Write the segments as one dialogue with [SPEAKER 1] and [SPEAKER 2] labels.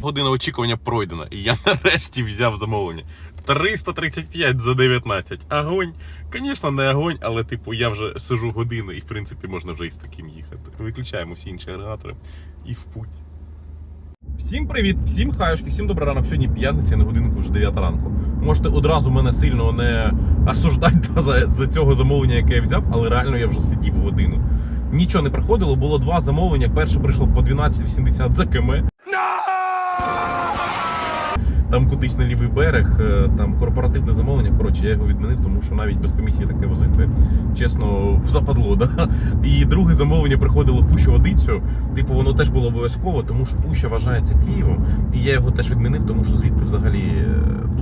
[SPEAKER 1] Година очікування пройдена, і я нарешті взяв замовлення. 335 за 19. Огонь. Звісно, не огонь, але типу я вже сижу годину і в принципі можна вже із таким їхати. Виключаємо всі інші агрегатори і в путь. Всім привіт, всім хаюшки, всім добрий ранок. Сьогодні п'ятниця на годинку вже 9 ранку. Можете одразу мене сильно не осуждати за, за цього замовлення, яке я взяв, але реально я вже сидів годину. Нічого не приходило, було два замовлення. Перше прийшло по 12,80 за км. Там кудись на лівий берег, е, там корпоративне замовлення. Коротше, я його відмінив, тому що навіть без комісії таке возити, чесно, западло. Да? І друге замовлення приходило в Пущу Водицю. Типу, воно теж було обов'язково, тому що Пуща вважається Києвом. І я його теж відмінив, тому що звідти взагалі е,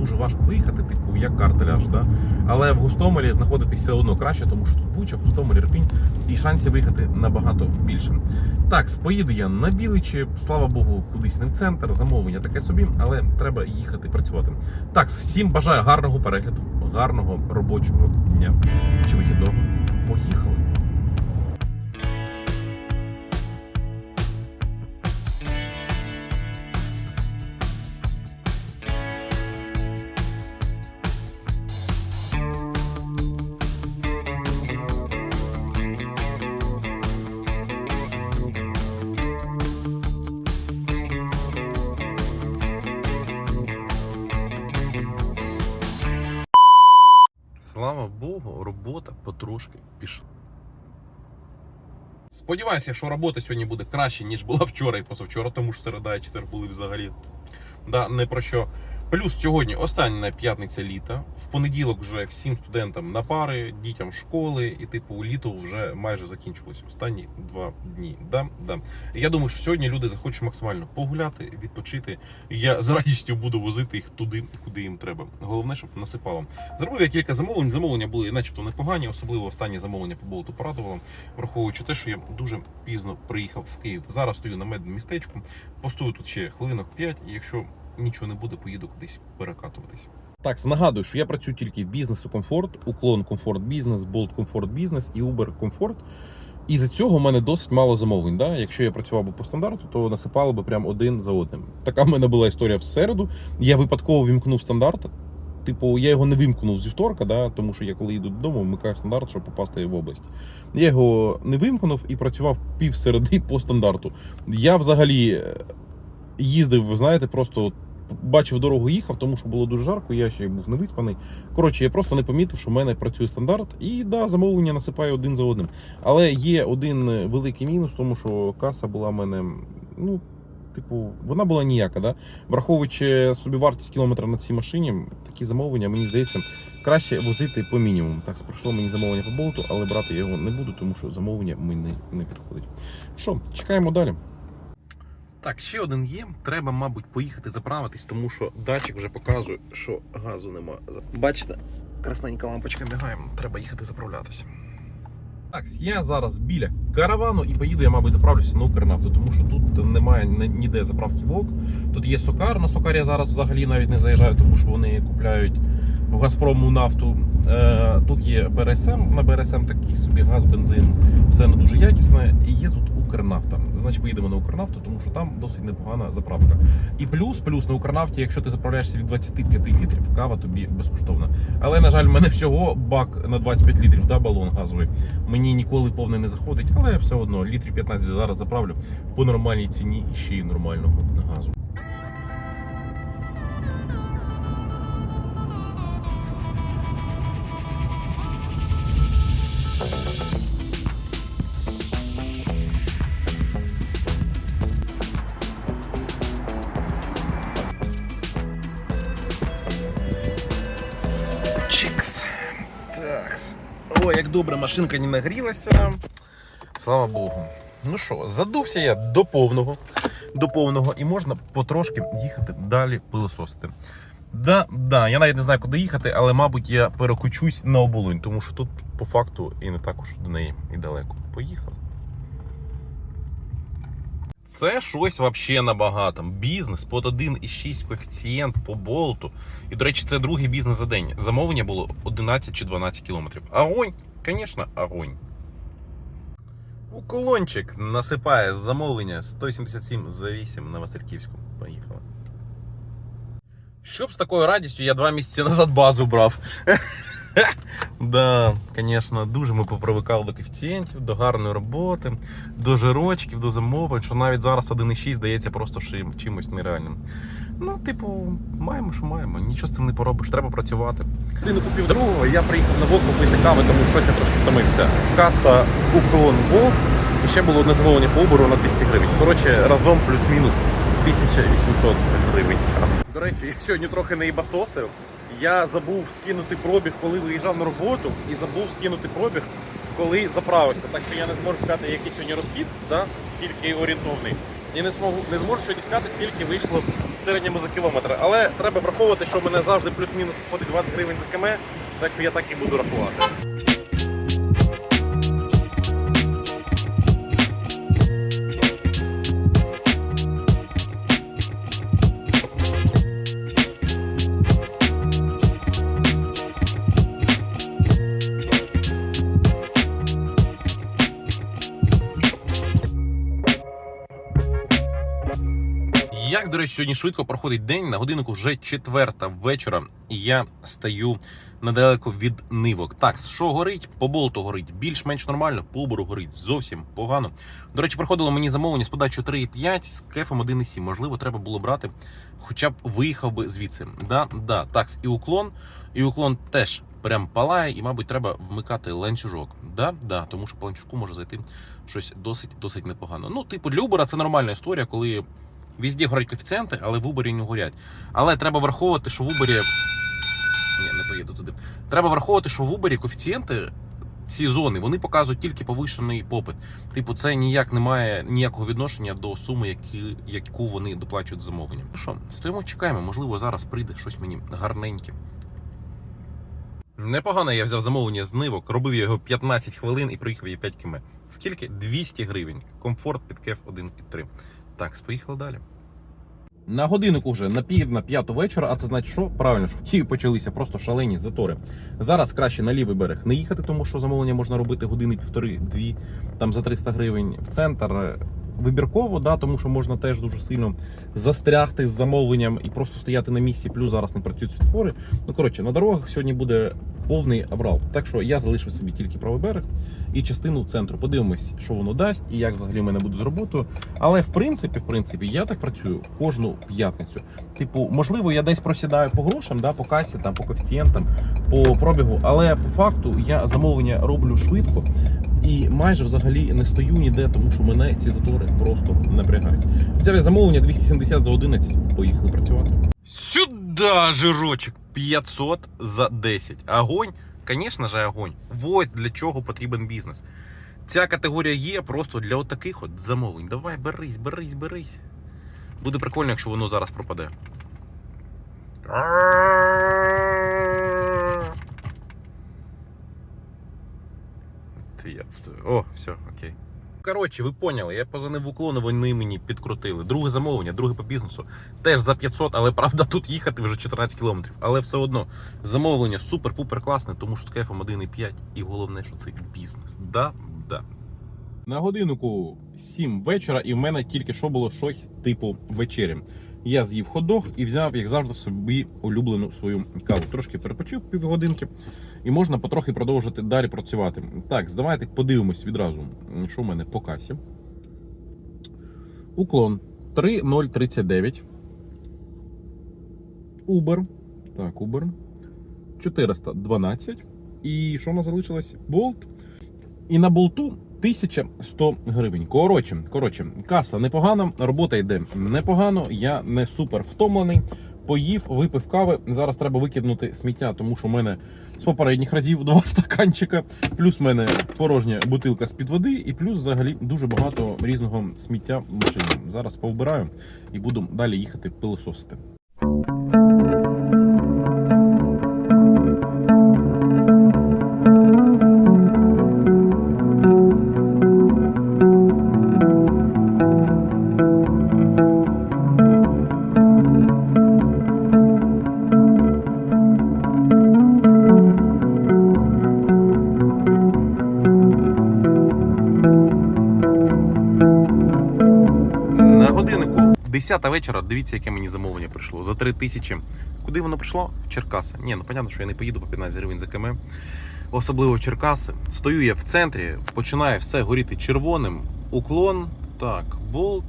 [SPEAKER 1] дуже важко виїхати, типу, як карта ляже. Да? Але в Гостомелі знаходитись все одно краще, тому що тут Буча, Гостомель, Ірпінь, і шансів виїхати набагато більше. Так, поїду я на Біличі, слава Богу, кудись не в центр, замовлення таке собі, але треба їхати працювати. Так, всім бажаю гарного перегляду, гарного робочого дня чи вихідного. Поїхали! Богу, робота потрошки пішла. Сподіваюся, що робота сьогодні буде краще, ніж була вчора і позавчора, тому що середа і четвер були взагалі. Да, не про що. Плюс сьогодні остання п'ятниця літа. В понеділок вже всім студентам на пари, дітям школи, і типу літо вже майже закінчилось. Останні два дні. Да, да. Я думаю, що сьогодні люди захочуть максимально погуляти, відпочити. Я з радістю буду возити їх туди, куди їм треба. Головне, щоб насипало. Зробив я кілька замовлень. Замовлення були начебто непогані, особливо останнє замовлення по болоту порадувало, враховуючи те, що я дуже пізно приїхав в Київ. Зараз стою на медному містечку, постою тут ще хвилинок 5, і якщо нічого не буде, поїду кудись перекатуватись. Так, нагадую, що я працюю тільки в бізнесу комфорт, уклон комфорт бізнес, болт комфорт бізнес і Uber комфорт. І за цього в мене досить мало замовлень. Да? Якщо я працював би по стандарту, то насипало би прям один за одним. Така в мене була історія в середу. Я випадково вімкнув стандарт. Типу, я його не вимкнув зі вторка, да, тому що я коли йду додому, вмикаю стандарт, щоб попасти в область. Я його не вимкнув і працював пів по стандарту. Я взагалі е, їздив, ви знаєте, просто бачив дорогу, їхав, тому що було дуже жарко, я ще був невиспаний. Коротше, я просто не помітив, що в мене працює стандарт, і да, замовлення насипаю один за одним. Але є один великий мінус, тому що каса була в мене, ну, типу, вона була ніяка. Да? Враховуючи собі вартість кілометра на цій машині, такі замовлення, мені здається, краще возити по мінімуму. Так, прийшло мені замовлення по болту, але брати я його не буду, тому що замовлення мені не підходить. Що, чекаємо далі. Так, ще один є. Треба, мабуть, поїхати заправитись, тому що датчик вже показує, що газу нема. Бачите, красненька лампочка мігає, треба їхати заправлятися. Так, я зараз біля каравану і поїду я, мабуть, заправлюся на Укрнафту, тому що тут немає ніде заправки ВОК. Тут є Сокар. На Сокар я зараз взагалі навіть не заїжджаю, тому що вони купляють Газпрому нафту. Е, Тут є БРСМ, на БРСМ такий собі газ, бензин, все не дуже якісне. І є тут Укрнафта. Значить, поїдемо на Укрнафту, тому що там досить непогана заправка. І плюс, плюс на Укрнафті, якщо ти заправляєшся від 25 літрів, кава тобі безкоштовна. Але, на жаль, в мене всього бак на 25 літрів, да, балон газовий. Мені ніколи повний не заходить, але все одно літрів 15 зараз заправлю по нормальній ціні і ще й нормального газу. Добре, машинка не нагрілася. Слава Богу. Ну що, задувся я до повного, до повного, і можна потрошки їхати далі пилососити. Да, да, я навіть не знаю, куди їхати, але, мабуть, я перекочусь на оболонь, тому що тут по факту і не також до неї і далеко. Поїхали. Це щось взагалі набагато. Бізнес под 1,6 коефіцієнт по болту. І, до речі, це другий бізнес за день. Замовлення було 11 чи 12 кілометрів. Огонь, звісно, огонь. Уклончик насипає замовлення 177 за 8 на Васильківську. Поїхали. Щоб з такою радістю я два місяці назад базу брав. Да, звісно, дуже ми попривикали до коефіцієнтів, до гарної роботи, до жирочків, до замовлень, що навіть зараз 1,6 здається просто чимось нереальним. Ну, типу, маємо, що маємо, нічого з цим не поробиш, треба працювати. Один купив другого, я приїхав на вок попити кави, тому щось я трошки втомився. Каса уклон вок, і ще було одне замовлення по обору на 200 гривень. Коротше, разом плюс-мінус 1800 гривень. До речі, я сьогодні трохи не ібасосив. Я забув скинути пробіг, коли виїжджав на роботу, і забув скинути пробіг, коли заправився. Так що я не зможу сказати, який сьогодні розхід, да? тільки орієнтовний. І не зможу, не зможу сьогодні сказати, скільки вийшло в середньому за кілометр. Але треба враховувати, що в мене завжди плюс-мінус входить 20 гривень за км, так що я так і буду рахувати. До речі, сьогодні швидко проходить день, на годиннику вже четверта вечора, і я стою недалеко від нивок. Так, що горить? По болту горить більш-менш нормально, по обору горить зовсім погано. До речі, приходило мені замовлення з подачою 3,5 з кефом 1,7. Можливо, треба було брати, хоча б виїхав би звідси. Да, да, такс, і уклон, і уклон теж прям палає, і, мабуть, треба вмикати ланцюжок. Да, да, тому що по ланцюжку може зайти щось досить досить непогано. Ну, типу, Uber це нормальна історія, коли. Везде горять коефіцієнти, але в Uber не горять. Але треба враховувати, що в Uber... Ні, не поїду туди. Треба враховувати, що в Uber коефіцієнти ці зони вони показують тільки повищений попит. Типу, це ніяк не має ніякого відношення до суми, які, яку вони доплачують замовленням. Ну що, стоїмо, чекаємо, можливо, зараз прийде щось мені гарненьке. Непогано я взяв замовлення з нивок, робив його 15 хвилин і проїхав її 5 км. Скільки? 200 гривень. Комфорт під кеф 1,3. Так, поїхали далі. На годиннику вже на пів на п'яту вечора, а це значить, що правильно, що в Києві почалися просто шалені затори. Зараз краще на лівий берег не їхати, тому що замовлення можна робити години півтори-дві, там за 300 гривень в центр. Вибірково, да, тому що можна теж дуже сильно застрягти з замовленням і просто стояти на місці. Плюс зараз не працюють світофори. Ну коротше, на дорогах сьогодні буде повний аврал. Так що я залишив собі тільки правий берег і частину центру. Подивимось, що воно дасть і як взагалі в мене буде з роботою. Але в принципі, в принципі, я так працюю кожну п'ятницю. Типу, можливо, я десь просідаю по грошам, да, по касі, там, по коефіцієнтам, по пробігу, але по факту я замовлення роблю швидко і майже взагалі не стою ніде, тому що мене ці затори просто напрягають. Взяв я замовлення 270 за 11, поїхали працювати. Сюда, жирочок, 500 за 10. Огонь, звісно ж, огонь. Вот для чого потрібен бізнес. Ця категорія є просто для отаких от замовлень. Давай, берись, берись, берись. Буде прикольно, якщо воно зараз пропаде. О, все, окей. Коротше, ви поняли, я позвонив в уклон, вони мені підкрутили. Друге замовлення, друге по бізнесу. Теж за 500, але правда тут їхати вже 14 кілометрів. Але все одно замовлення супер-пупер класне, тому що з кайфом 1,5 і головне, що це бізнес. Да, да. На годинку 7 вечора, і в мене тільки що було щось типу вечері. Я з'їв ходох і взяв, як завжди, собі улюблену свою каву. Трошки перепочив півгодинки, і можна потрохи продовжити далі працювати. Так, давайте подивимось відразу, що в мене по касі. Уклон 3039. Uber. Так, Uber. 412. І що у нас залишилось? Болт. І на болту 1100 гривень. Коротше, коротше, каса непогана, робота йде непогано. Я не супер втомлений. Поїв, випив кави. Зараз треба викинути сміття, тому що в мене з попередніх разів два стаканчика. Плюс в мене порожня бутилка з-під води, і плюс взагалі дуже багато різного сміття в машині. Зараз повбираю і буду далі їхати пилососити. На годиннику 10 вечора, дивіться, яке мені замовлення прийшло. За 3 тисячі. Куди воно прийшло? В Черкаси. Ні, ну понятно, що я не поїду по 15 гривень за км. Особливо в Черкаси. Стою я в центрі, починає все горіти червоним. Уклон. Так, болт.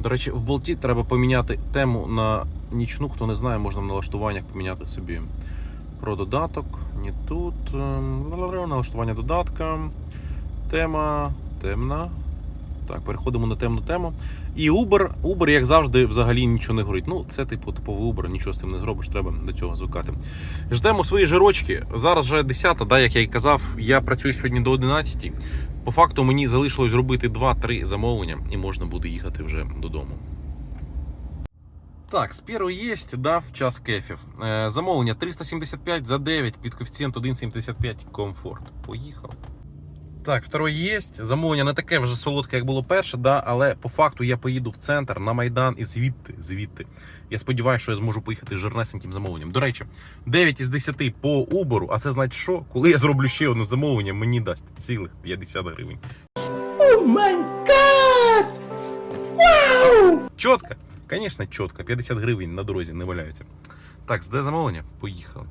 [SPEAKER 1] До речі, в болті треба поміняти тему на нічну. Хто не знає, можна в налаштуваннях поміняти собі про додаток. Не тут. Ем, Налаштування додатка. Тема темна. Так, переходимо на темну тему. І Uber, Uber, як завжди, взагалі нічого не горить. Ну, це типу типовий Uber, нічого з цим не зробиш, треба до цього звикати. Ждемо свої жирочки. Зараз вже 10, да, як я і казав, я працюю сьогодні до 11. По факту мені залишилось зробити 2-3 замовлення і можна буде їхати вже додому. Так, спіру є, дав час кефів. Е, замовлення 375 за 9 під коефіцієнт 1,75 комфорт. Поїхав. Так, второй є. Замовлення не таке вже солодке, як було перше, да, але по факту я поїду в центр на Майдан і звідти, звідти. Я сподіваюся, що я зможу поїхати з жирнесеньким замовленням. До речі, 9 із 10 по Uber, а це значить що? Коли я зроблю ще одне замовлення, мені дасть цілих 50 гривень.
[SPEAKER 2] Oh my god! Wow!
[SPEAKER 1] Чітко? Звісно, чітко. 50 гривень на дорозі не валяються. Так, де замовлення? Поїхали.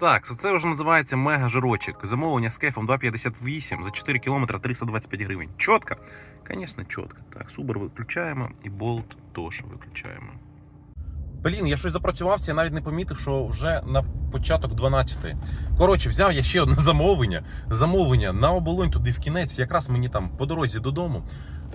[SPEAKER 1] Так, це вже називається мега жирочок. Замовлення з кефом 2,58 за 4 км 325 гривень. Чітко? Звісно, чітко. Так, субер виключаємо і болт теж виключаємо. Блін, я щось запрацювався, я навіть не помітив, що вже на початок 12-ї. Коротше, взяв я ще одне замовлення. Замовлення на оболонь туди в кінець, якраз мені там по дорозі додому.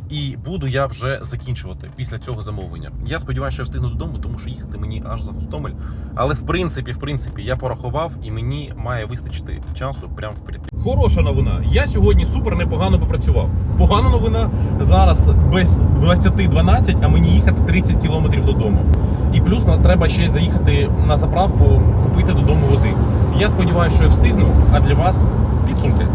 [SPEAKER 1] І буду я вже закінчувати після цього замовлення. Я сподіваюся, що я встигну додому, тому що їхати мені аж за Гостомель. Але в принципі, в принципі, я порахував і мені має вистачити часу прямо вперед. Хороша новина. Я сьогодні супер непогано попрацював. Погана новина зараз без 20-12, а мені їхати 30 кілометрів додому. І плюс на- треба ще заїхати на заправку, купити додому води. Я сподіваюся, що я встигну. А для вас підсумки.